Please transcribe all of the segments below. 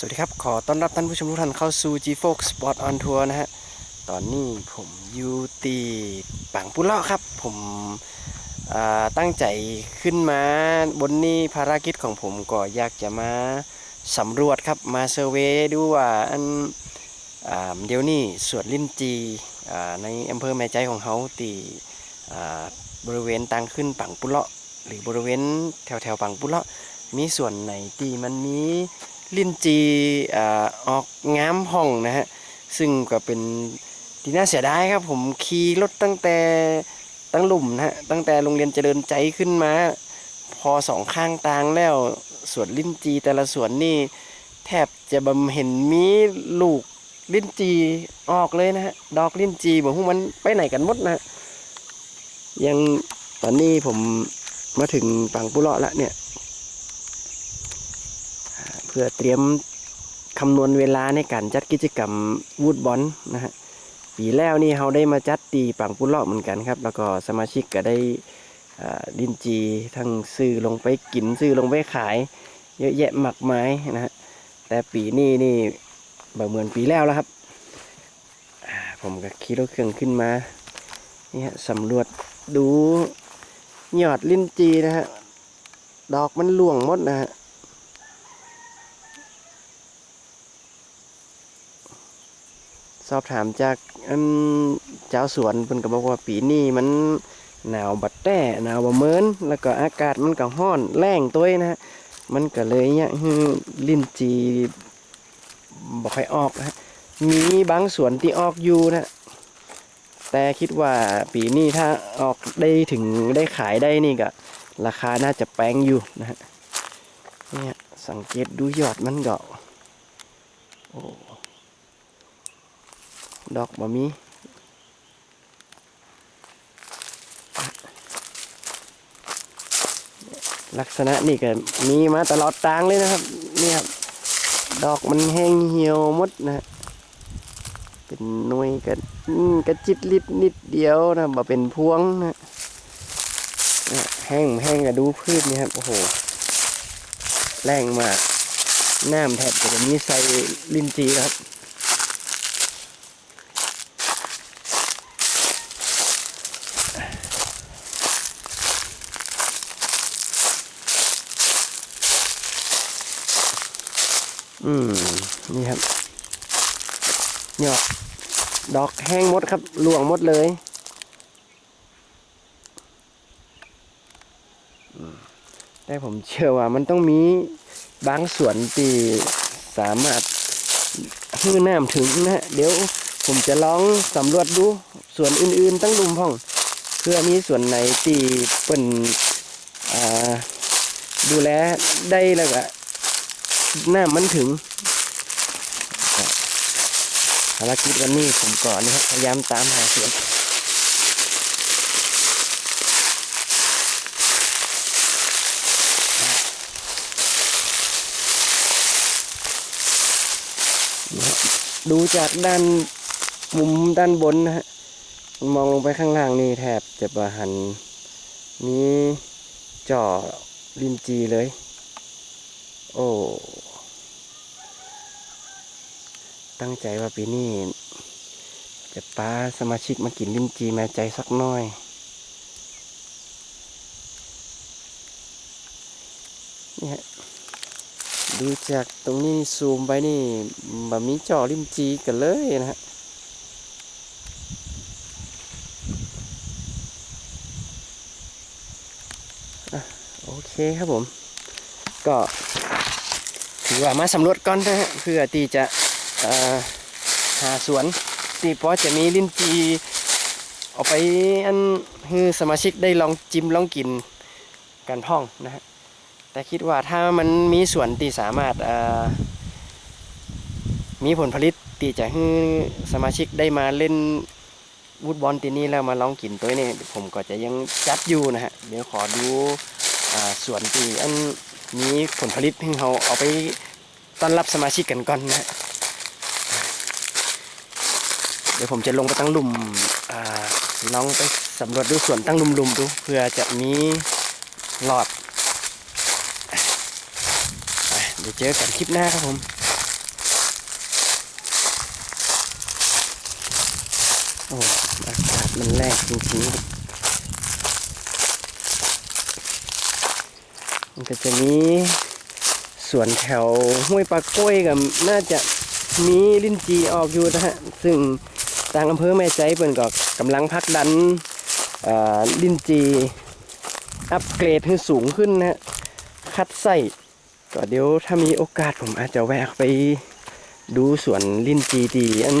สวัสดีครับ ขอต้อนรับท่านผู้ชมทุกท่านเข้าสู่ G Fox Sport on Tour นะฮะ ตอนนี้ผมอยู่ตีปังปุเลาะครับ ผมตั้งใจขึ้นมาบนนี้ภารกิจของผมก็อยากจะมาสำรวจครับ มาเซอร์เวย์ดูว่าอันอเดี๋ยวนี้สวนลิ้นจีในอำเภอแม่ใจของเขาตีบริเวณตังขึ้นปังปุเลาะหรือบริเวณแถวแถวปังปุเลาะมีส่วนไหนที่มันมี ลิ้นจีอ่าออกงามห้องนะฮะ ซึ่งก็เป็นที่น่าเสียดายครับ ผมขี่รถตั้งแต่ตั้งหลุมนะฮะ ตั้งแต่โรงเรียนเจริญใจขึ้นมา พอสองข้างตางแล้วสวนลิ้นจีแต่ละสวนนี่ แทบจะบำเห็นมีลูกลิ้นจีออกเลยนะฮะ ดอกลิ้นจีบอกพวกมันไปไหนกันหมดนะฮะยังตอนนี้ผมมาถึงปังปุเลาะแล้วเนี่ย พื่อเตรียมคำนวณเวลาในการจัดกิจกรรมวูดบอลนะฮะปีแล้วนี่เราได้มาจัดตีปังปุเลาะเหมือนกันครับ แล้วก็สมาชิกก็ได้ดินจีทั้งซื้อลงไปกินซื้อลงไปขาย เยอะแยะมากมายนะฮะแต่ปีนี้นี่แบบเหมือนปีแล้วแล้วครับ ผมก็ขี่รถเครื่องขึ้นมาเนี่ฮะสำรวจดูยอดลิ้นจีนะฮะดอกมันหลวงหมดนะฮะ สอบถามจากเจ้าสวนเพิ่นก็บอกว่าปีนี้มันหนาวบัดแต้หนาวบ่เมินแล้วก็อากาศมันก็ร้อนแรงตัวนะฮะมันก็เลยเนี่ยลิ้นจีบ่ค่อยออกนะฮะมีบางสวนที่ออกอยู่นะแต่คิดว่าปีนี้ถ้าออกได้ถึงได้ขายได้นี่ก็ราคาน่าจะแพงอยู่นะฮะเนี่ยสังเกตดูยอดมันก็โอ้ ดอกบะมีลักษณะนี่ก็มีมาตลอดตางเลยนะครับ นี่ครับ ดอกมันแห้งเหี่ยวมดนะเป็นหน่วยกันกระจิตลิดนิดเดียวนะบ่เป็นพวงนะแห้งแห้งก็ดูพืชนี่ครับ โอ้โห แรงมาก น้ำแทบจะมีใส่ลินจีครับ อืมนี่ครับยอดดอกแห้งหมดครับหลวงหมดเลยแต่ผมเชื่อว่ามันต้องมีบางส่วนที่สามารถให้น้ำถึงนะฮะเดี๋ยวผมจะลองสำรวจดูส่วนอื่นๆตั้งลุมพ่อง เพื่อมีส่วนไหนที่เป็นดูแลได้แล้วก็ น้ำมันถึงภารกิจวันนี้ผมก่อนนะครับพยายามตามหาเสวนดูจากด้านมุมด้านบนนะฮะมองลงไปข้างล่างนี่แทบจะประหันมีจ่อลินจีเลย โอ้ ตั้งใจว่าปีนี้จะปาสมาชิกมากินลิ้นจีแม่ใจสักน้อย นี่ฮะดูจากตรงนี้ซูมไปนี่บะมีจ่อลิ้นจีกันเลยนะฮะโอเคครับผม ก็ถือว่ามาสำรวจก่อนนะฮะเพื่อที่จะ หาสวนที่พอจะมีลิ้นจีเอาไปอันให้สมาชิกได้ลองจิ้มลองกินกันพ่องนะฮะแต่คิดว่าถ้ามันมีสวนที่สามารถอ่อมีผลผลิตที่จะให้สมาชิกได้มาเล่นวูดบอลตีนี้แล้วมาลองกินตัวนี้ผมก็จะยังจัดอยู่นะฮะเดี๋ยวขอดูอสวนที่อันมีผลผลิตให้เราเอาไปต้อนรับสมาชิกกันก่อนนะ เดี๋ยวผมจะลงไปตั้งลุมน้องไปสำรวจดูสวนตั้งลุมๆดูเพื่อจะมีหลอดเดี๋ยวเจอกันคลิปหน้าครับผมโอ้อากาศมันแรงจริงๆมันก็จะมีสวนแถวห้วยปลากล้วยกับน่าจะมีลิ้นจีออกอยู่นะฮะ ซึ่ง ทางอำเภอแม่ใจเปิ่นก็กำลังพักดันลินจีอัปเกรดให้สูงขึ้นนะฮะคัดไส้ก็เดี๋ยวถ้ามีโอกาสผมอาจจะแวะไปดูสวนลินจีที่อัน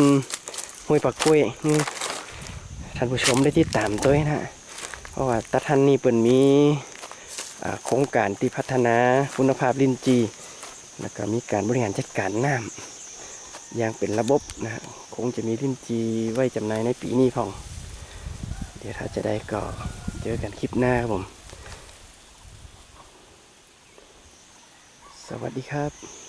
ห้วยปลาก้อยให้ท่านผู้ชมได้ติดตามตัวนะฮะเพราะว่าตาท่านนี่เปิ่นมีโครงการที่พัฒนาคุณภาพลินจี แล้วก็มีการบริหารจัดการน้ำ ยางเป็นระบบนะฮะคงจะมีลิ้นจีไว้จำหน่ายในปีนี้พอง เดี๋ยวถ้าจะได้ก็เจอกันคลิปหน้าครับผม สวัสดีครับ